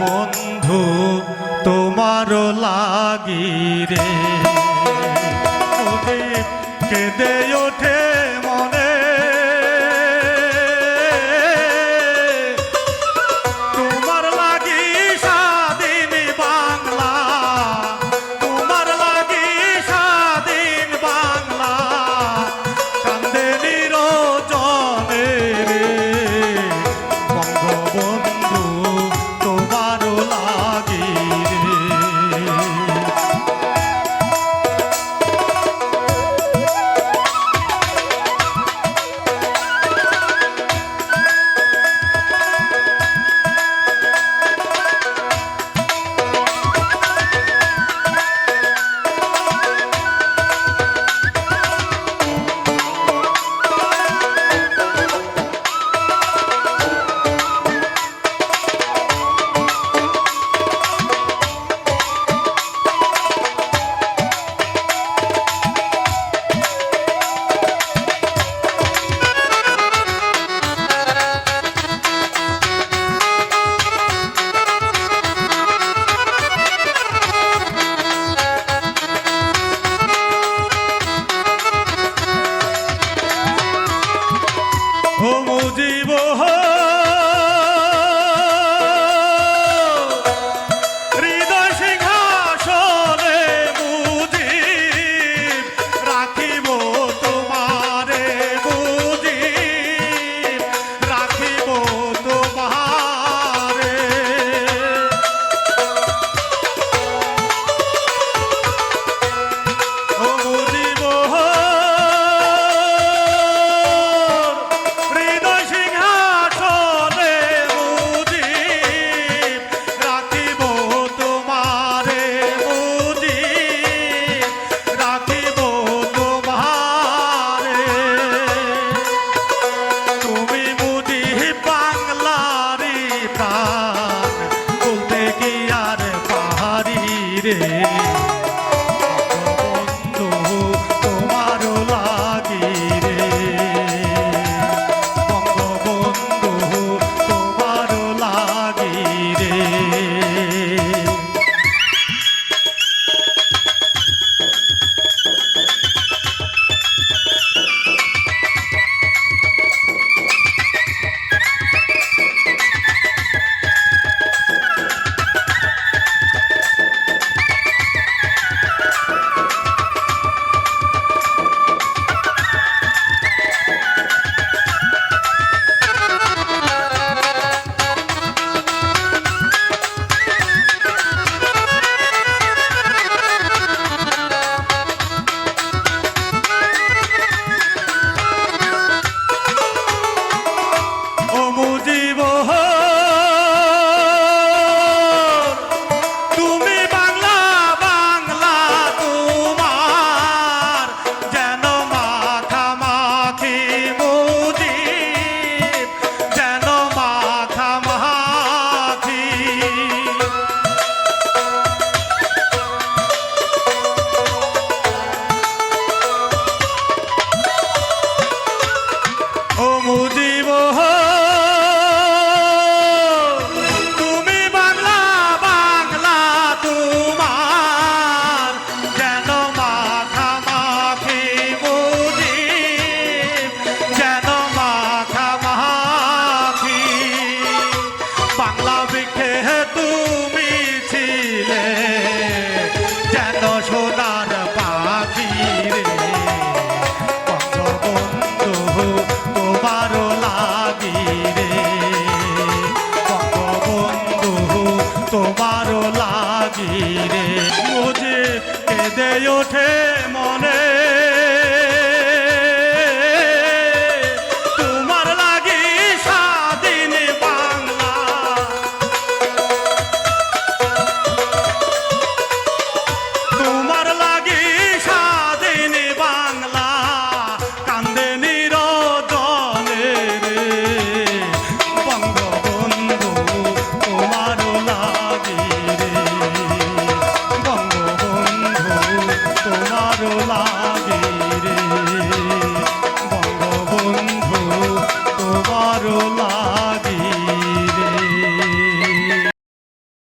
বন্ধু তোমার লাগিরে কেদে রে সোনার পাখি রে। কত বন্ধু তোমার লাগি রে। কত বন্ধু তোমার লাগি রে। মুঝে কেঁদে ওঠে